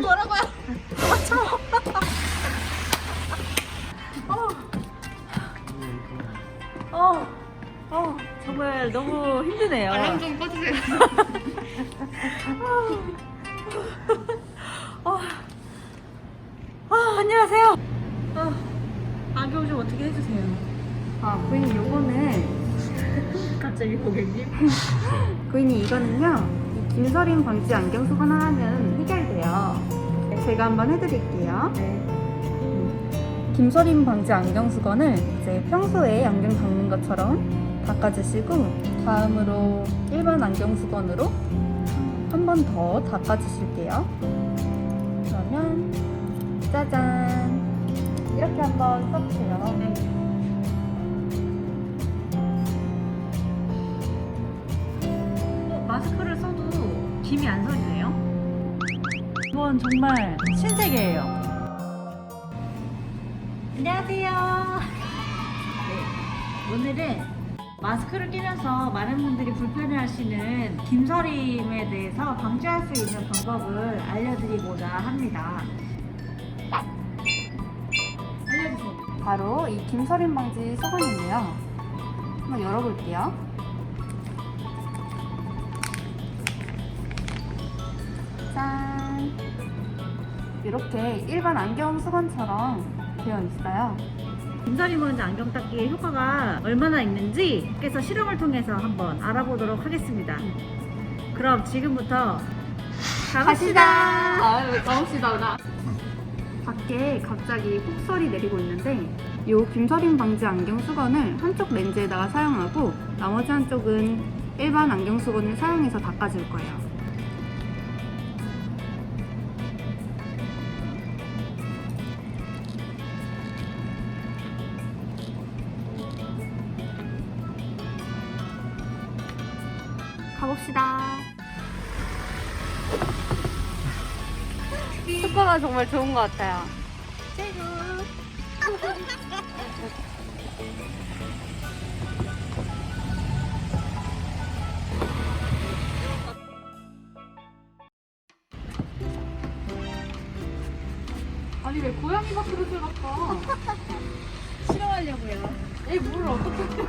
뭐라고요? 어, 어, 정말 너무 힘드네요. 알람 좀 꺼주세요. 어, 아, 안녕하세요. 아, 안경 좀 어떻게 해주세요. 아, 고객님 요거는 갑자기 고객님? 고객님 이거는요 이 김서림 방지 안경 수건 하나면 해결돼요. 네, 제가 한번 해드릴게요. 음, 김서림 방지 안경 수건을 이제 평소에 안경 닦는 것처럼 닦아주시고 다음으로 일반 안경 수건으로 한 번 더 닦아주실게요. 그러면 짜잔! 이렇게 한번 써주세요 김이 안 서리네요. 이건 정말 신세계예요. 안녕하세요. 네, 오늘은 마스크를 끼면서 많은 분들이 불편해하시는 김서림에 대해서 방지할 수 있는 방법을 알려드리고자 합니다. 알려주세요. 바로 이 김서림 방지 수건인데요. 한번 열어볼게요. 이렇게 일반 안경 수건처럼 되어 있어요. 김서림 먼지 안경 닦기의 효과가 얼마나 있는지 밖에서 실험을 통해서 한번 알아보도록 하겠습니다. 그럼 지금부터 가봅시다. 아유, 가봅시다. 나. 밖에 갑자기 폭설이 내리고 있는데 이 김서림 방지 안경 수건을 한쪽 렌즈에다가 사용하고 나머지 한쪽은 일반 안경 수건을 사용해서 닦아줄 거예요. 가봅시다. 효과가 정말 좋은 것 같아요. 아니 왜 고양이 마크로 들어가? 실험하려고요. 얘뭘 어떻게